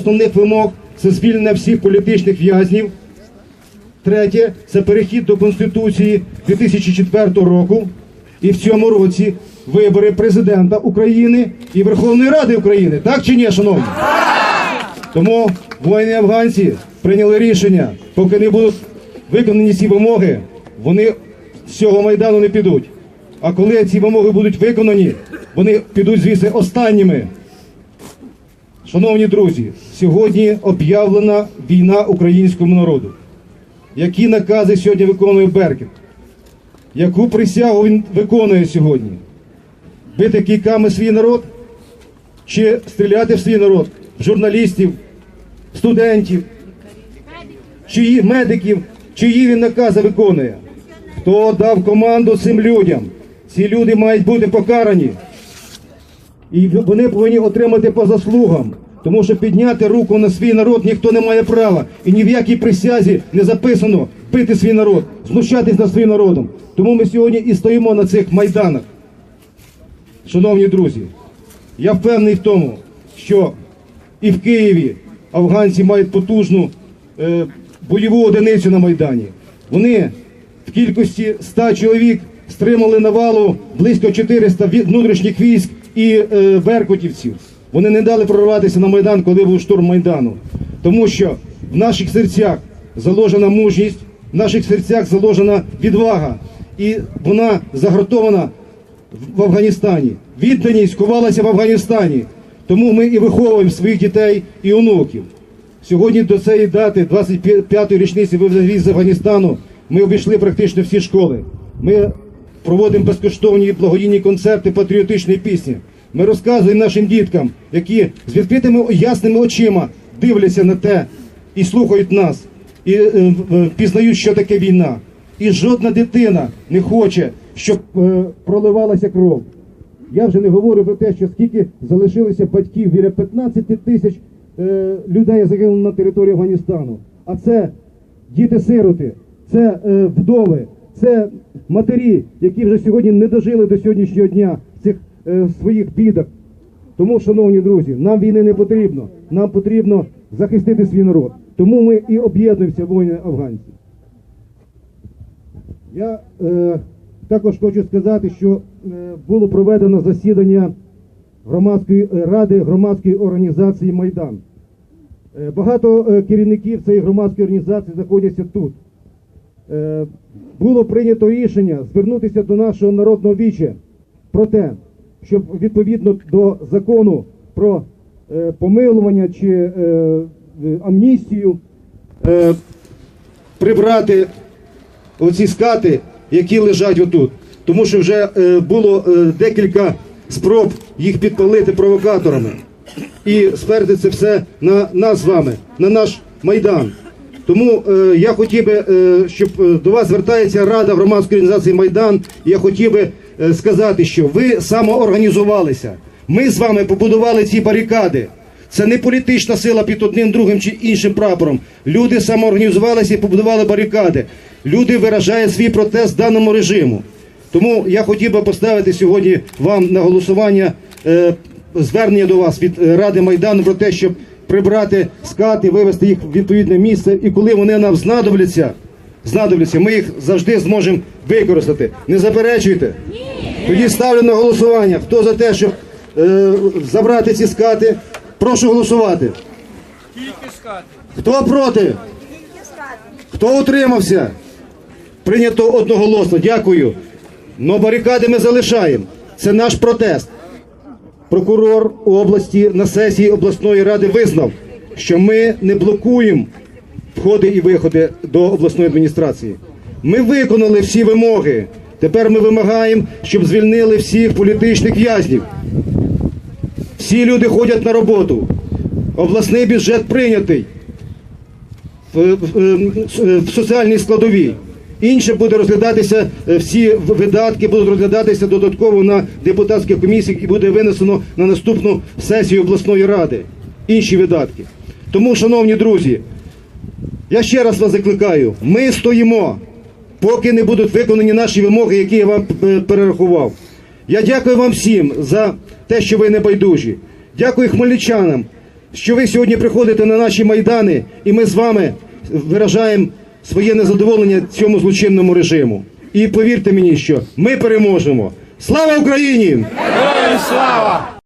основних вимог це звільнення всіх політичних в'язнів. Третє це перехід до Конституції 2004 року. І в цьому році вибори президента України і Верховної Ради України. Так чи ні, шановні? Тому воїни афганці прийняли рішення, поки не будуть виконані ці вимоги, вони з цього майдану не підуть. А коли ці вимоги будуть виконані, вони підуть звідси останніми. Шановні друзі, сьогодні об'явлена війна українському народу. Які накази сьогодні виконує Беркет? Яку присягу він виконує сьогодні? Бити кійками свій народ? Чи стріляти в свій народ? Журналістів, студентів, чиї медиків, чиї він накази виконує? Хто дав команду цим людям? Ці люди мають бути покарані. І вони повинні отримати по заслугам. Тому що підняти руку на свій народ ніхто не має права. І ні в якій присязі не записано бити свій народ, знущатись над своїм народом. Тому ми сьогодні і стоїмо на цих майданах. Шановні друзі, я впевнений в тому, що і в Києві афганці мають потужну е, бойову одиницю на Майдані. Вони в кількості 100 чоловік стримали навалу близько 400 ві- внутрішніх військ і е, беркутівців. Вони не дали прорватися на Майдан, коли був штурм Майдану. Тому що в наших серцях заложена мужність, в наших серцях заложена відвага. І вона загартована в Афганістані. Відданість ховалася в Афганістані. Тому ми і виховуємо своїх дітей і онуків. Сьогодні до цієї дати, 25-ї річниці вивезення з Афганістану, ми обійшли практично всі школи. Ми проводимо безкоштовні благодійні концерти патріотичної пісні. Ми розказуємо нашим діткам, які з відкритими ясними очима дивляться на те і слухають нас, і е, е, пізнають, що таке війна. І жодна дитина не хоче, щоб е, проливалася кров. Я вже не говорю про те, що скільки залишилося батьків, біля 15 тисяч людей загинуло на території Афганістану. А це діти-сироти, це вдови, це матері, які вже сьогодні не дожили до сьогоднішнього дня цих е, своїх бідах. Тому, шановні друзі, нам війни не потрібно. Нам потрібно захистити свій народ. Тому ми і об'єднуємося воїни афганці. Я е, також хочу сказати, що е, було проведено засідання громадської е, ради громадської організації Майдан. Е, багато е, керівників цієї громадської організації знаходяться тут. Е, було прийнято рішення звернутися до нашого народного віча про те, щоб відповідно до закону про е, помилування чи е, амністію прибрати оці скати, які лежать отут. Тому що вже було декілька спроб їх підпалити провокаторами. І сперти це все на нас з вами, на наш майдан. Тому е, я хотів би, е, щоб е, до вас звертається Рада громадської організації Майдан. Я хотів би е, сказати, що ви самоорганізувалися. Ми з вами побудували ці барикади. Це не політична сила під одним, другим чи іншим прапором. Люди самоорганізувалися і побудували барикади. Люди виражають свій протест даному режиму. Тому я хотів би поставити сьогодні вам на голосування е, звернення до вас від е, Ради Майдану про те, щоб прибрати скати, вивести їх в відповідне місце. І коли вони нам знадобляться, знадобляться, ми їх завжди зможемо використати. Не заперечуйте. Тоді ставлю на голосування. Хто за те, щоб е, забрати ці скати, прошу голосувати. Хто проти? Хто утримався? Прийнято одноголосно. Дякую. Но барикади ми залишаємо. Це наш протест. Прокурор області на сесії обласної ради визнав, що ми не блокуємо входи і виходи до обласної адміністрації. Ми виконали всі вимоги. Тепер ми вимагаємо, щоб звільнили всіх політичних в'язнів. Всі люди ходять на роботу. Обласний бюджет прийнятий в, в, в соціальній складовій. Інше буде розглядатися, е, всі видатки будуть розглядатися додатково на депутатських комісіях і буде винесено на наступну сесію обласної ради. Інші видатки. Тому, шановні друзі, я ще раз вас закликаю: ми стоїмо, поки не будуть виконані наші вимоги, які я вам е, перерахував. Я дякую вам всім за те, що ви не байдужі. Дякую хмельничанам, що ви сьогодні приходите на наші майдани, і ми з вами виражаємо своє незадоволення цьому злочинному режиму. І повірте мені, що ми переможемо. Слава Україні! Героям слава!